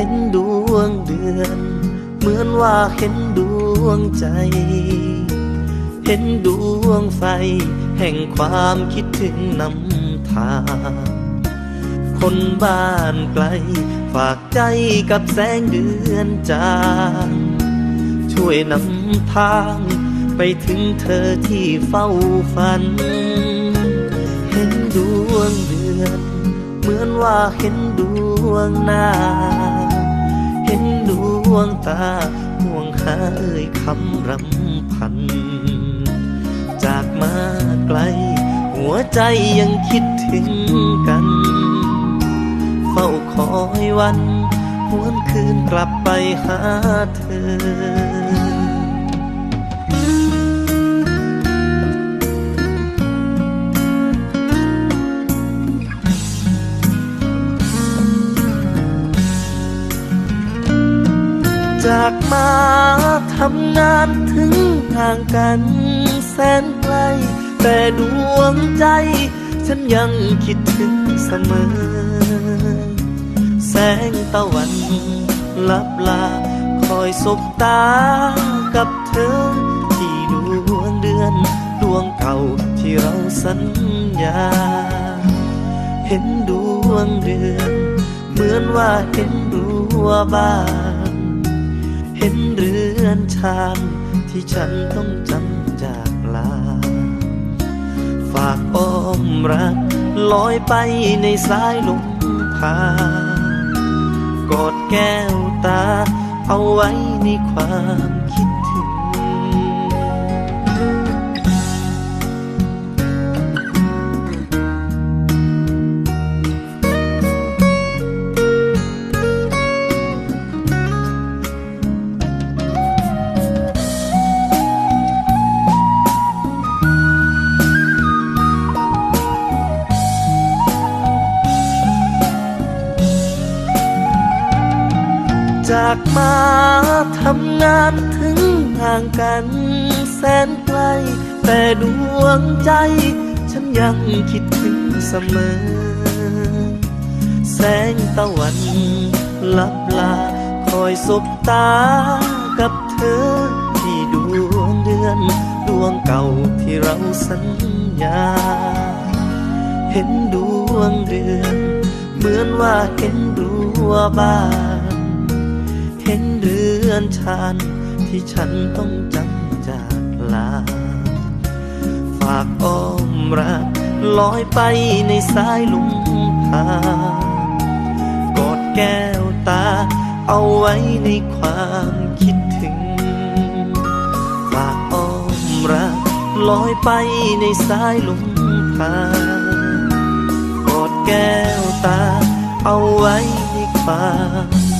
เห็นดวงใจ เห็นดวงไฟ แห่งความคิดถึงนำทางคนบ้านไกล ฝากใจกับแสงเดือนจางช่วยนำทาง ไปถึงเธอที่เฝ้าฝัน เห็นดวงเดือน เหมือนว่าเห็นดวงนา วงตาห่วงหาเอ่ยคำรำพัน จากมาไกล หัวใจยังคิดถึงกัน เฝ้าคอยวันหวนคืนกลับไปหาเธอ จากมาทำงานถึงห่างกันแสนไกล แต่ดวงใจ ฉันยังคิดถึงเสมอ แสงตะวันลับลา คอยสบตากับเธอ ที่ดวงเดือน ดวงเก่าที่เราสัญญา เห็นดวงเดือน เหมือนว่าเห็นรัวบ้าน เห็นเรือนชานที่ฉันต้องจำจากลา ฝากอ้อมรักลอยไปในสายลมพากอดแก้วตา เอาไว้ในความคิด จากมาทำงานถึงห่างกันแสนไกล แต่ดวงใจ ฉันยังคิดถึงเสมอ แสงตะวันลับลา คอยสบตากับเธอ ที่ดวงเดือน ดวงเก่าที่เราสัญญา เห็นดวงเดือน เหมือนว่าเห็นรั้วบ้าน เห็นเรือนชานที่ฉันต้องจำจากลา ฝากอ้อมรักลอยไปในสายลุมพากอดแก้วตาเอาไว้ในความคิดถึง ฝากอ้อมรักลอยไปในสายลุมพากอดแก้วตาเอาไว้ในความ